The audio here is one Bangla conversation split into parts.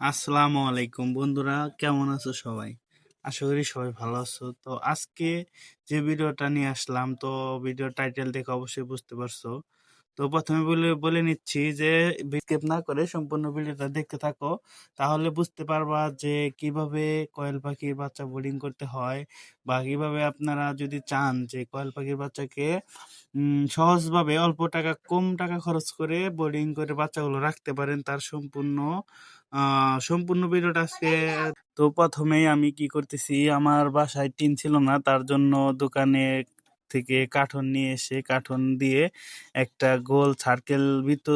আসসালামু আলাইকুম বন্ধুরা, কেমন আছো সবাই? আশা করি সবাই ভালো আছো। তো আজকে যে ভিডিওটা নিয়ে আসলাম, তো ভিডিও টাইটেল দেখে অবশ্যই বুঝতে পারছ। তো প্রথমে বলে বলে নিচ্ছি যে স্কিপ না করে সম্পূর্ণ ভিডিওটা দেখতে থাকো। তাহলে বুঝতে পারবা যে, কীভাবে কয়েল পাখির বাচ্চা বোর্ডিং করতে হয় বা কীভাবে আপনারা যদি চান যে, কয়েল পাখির বাচ্চাকে সহজভাবে অল্প টাকা, কম টাকা খরচ করে বোর্ডিং করে বাচ্চাগুলো রাখতে পারেন, তার সম্পূর্ণ সম্পূর্ণ ভিডিওটা আজকে তো প্রথমেই আমি কি করতেছি, আমার বাসায় টিন ছিল না, তার জন্য দোকানে থেকে কাঠন নিয়ে এসে কাঠন দিয়ে একটা গোল সার্কেল বৃত্ত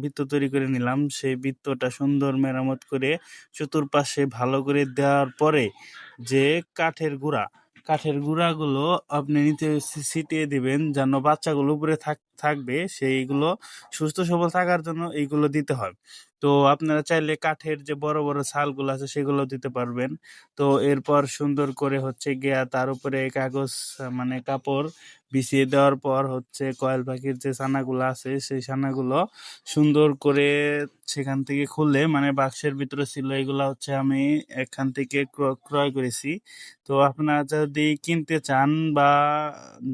বৃত্ত তৈরি করে নিলাম। সেই বৃত্তটা সুন্দর মেরামত করে চতুর্পাশে ভালো করে দেওয়ার পরে যে কাঠের গুঁড়া, কাঠের গুঁড়াগুলো আপনি নিচে ছিটিয়ে দিবেন যেন বাচ্চাগুলো উপরে থাক, থাকবে, সেইগুলো সুস্থ সবল থাকার জন্য এইগুলো দিতে হয়। তো আপনারা চাইলে কাঠের যে বড় বড় ছালগুলো আছে সেগুলো দিতে পারবেন। তো এরপর সুন্দর করে হচ্ছে গিয়া তার উপরে কাগজ মানে কাপড় বিছিয়ে দেওয়ার পর হচ্ছে কয়েল পাখির যে ছানাগুলো আছে, সেই ছানাগুলো সুন্দর করে সেখান থেকে খুলে মানে বাক্সের ভিতরে ছিল, এগুলা হচ্ছে আমি এখান থেকে ক্র- ক্রয় করেছি। তো আপনারা যদি কিনতে চান বা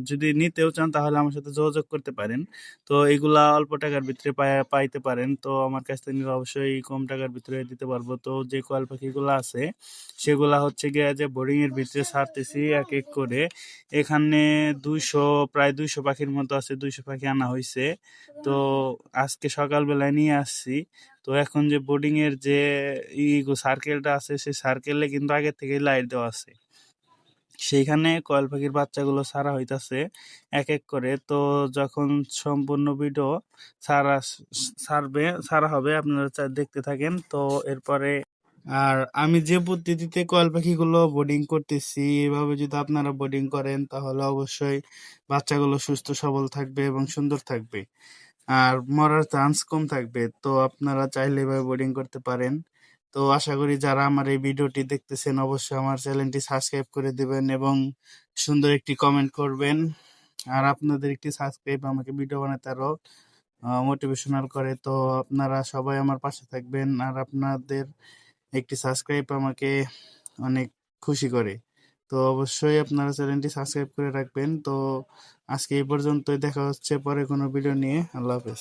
যদি নিতেও চান, তাহলে আমার সাথে যোগাযোগ করতে পারেন। তো এগুলা অল্প টাকার ভিতরে পাই- পাইতে পারেন। তো আমার কাছ থেকে অবশ্যই কম টাকার ভিতরে দিতে পারব। তো যে কয়েল পাখিগুলো আছে, সেগুলা হচ্ছে গিয়ে যে বোর্ডিং এর ভিতরে ছাড়তেছি এক এক করে। এখানে দুইশো প্রায় দুইশো পাখির মতো আছে, দুইশো পাখি আনা হয়েছে তো আজকে সকালবেলায় নিয়ে আসছি। তো এখন যে বোর্ডিং এর যে ই সার্কেলটা আছে, সেই সার্কেলে কিন্তু আগে থেকে লাইট দেওয়া আছে। সেইখানে কয়েল পাখির বাচ্চাগুলো ছাড়া হইতাছে এক এক করে। তো যখন সম্পূর্ণ ভিডিও ছাড়া, ছাড়বে, ছাড়া হবে, আপনারা দেখতে থাকেন। তো এরপরে আর আমি যে পদ্ধতিতে কয়েল পাখিগুলো বোর্ডিং করতেছি, এভাবে যদি আপনারা বোর্ডিং করেন, তাহলে অবশ্যই বাচ্চাগুলো সুস্থ, সবল থাকবে এবং সুন্দর থাকবে। আর মরার চান্স কম থাকবে, তো আপনারা চাইলে এভাবে বোর্ডিং করতে পারেন। তো আশা করি যারা আমার এই ভিডিওটি দেখতেছেন, অবশ্যই আমার চ্যানেলটি সাবস্ক্রাইব করে দেবেন এবং সুন্দর একটি কমেন্ট করবেন। আর আপনাদের একটি সাবস্ক্রাইব আমাকে ভিডিও বানাতে আরও মোটিভেশনাল করে। তো আপনারা সবাই আমার পাশে থাকবেন। আর আপনাদের একটি সাবস্ক্রাইব আমাকে অনেক খুশি করে। তো অবশ্যই আপনারা চ্যানেলটি সাবস্ক্রাইব করে রাখবেন। তো আজকে এই পর্যন্তই। দেখা হচ্ছে পরে কোনো ভিডিও নিয়ে। আল্লাহ হাফেজ।